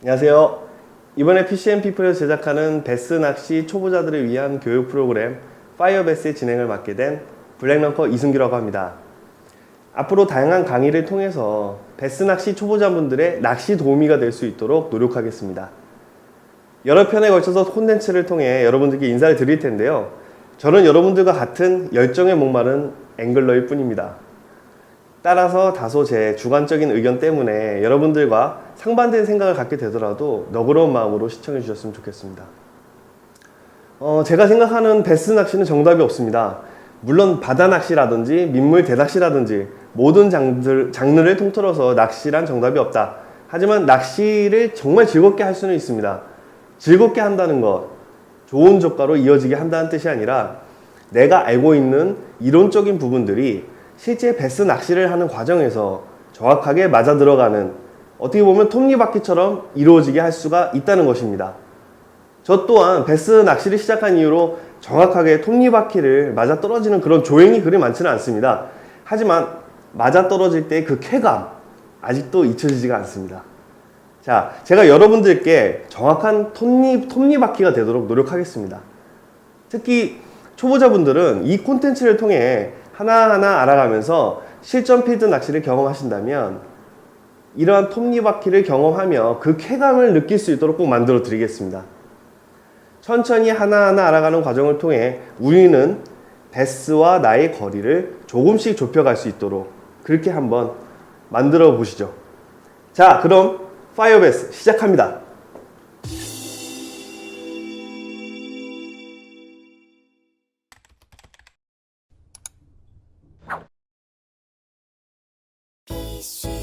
안녕하세요. 이번에 PCM 피플에서 제작하는 베스 낚시 초보자들을 위한 교육 프로그램 파이어베스의 진행을 맡게 된 블랙런커 이승기라고 합니다. 앞으로 다양한 강의를 통해서 베스 낚시 초보자분들의 낚시 도우미가 될 수 있도록 노력하겠습니다. 여러 편에 걸쳐서 콘텐츠를 통해 여러분들께 인사를 드릴 텐데요. 저는 여러분들과 같은 열정에 목마른 앵글러일 뿐입니다. 따라서 다소 제 주관적인 의견 때문에 여러분들과 상반된 생각을 갖게 되더라도 너그러운 마음으로 시청해 주셨으면 좋겠습니다. 어, 제가 생각하는 베스 낚시는 정답이 없습니다. 물론 바다 낚시라든지 민물 대낚시라든지 모든 장들, 장르를 통틀어서 낚시란 정답이 없다. 하지만 낚시를 정말 즐겁게 할 수는 있습니다. 즐겁게 한다는 것, 좋은 조과로 이어지게 한다는 뜻이 아니라 내가 알고 있는 이론적인 부분들이 실제 베스 낚시를 하는 과정에서 정확하게 맞아 들어가는 어떻게 보면 톱니바퀴처럼 이루어지게 할 수가 있다는 것입니다. 저 또한 베스 낚시를 시작한 이후로 정확하게 톱니바퀴를 맞아 떨어지는 그런 조행이 그리 많지는 않습니다. 하지만 맞아 떨어질 때 그 쾌감 아직도 잊혀지지가 않습니다. 자, 제가 여러분들께 정확한 톱니, 톱니바퀴가 되도록 노력하겠습니다. 특히 초보자분들은 이 콘텐츠를 통해 하나하나 알아가면서 실전 필드 낚시를 경험하신다면 이러한 톱니바퀴를 경험하며 그 쾌감을 느낄 수 있도록 꼭 만들어 드리겠습니다. 천천히 하나하나 알아가는 과정을 통해 우리는 베스와 나의 거리를 조금씩 좁혀갈 수 있도록 그렇게 한번 만들어 보시죠. 자, 그럼 파이어베스 시작합니다. she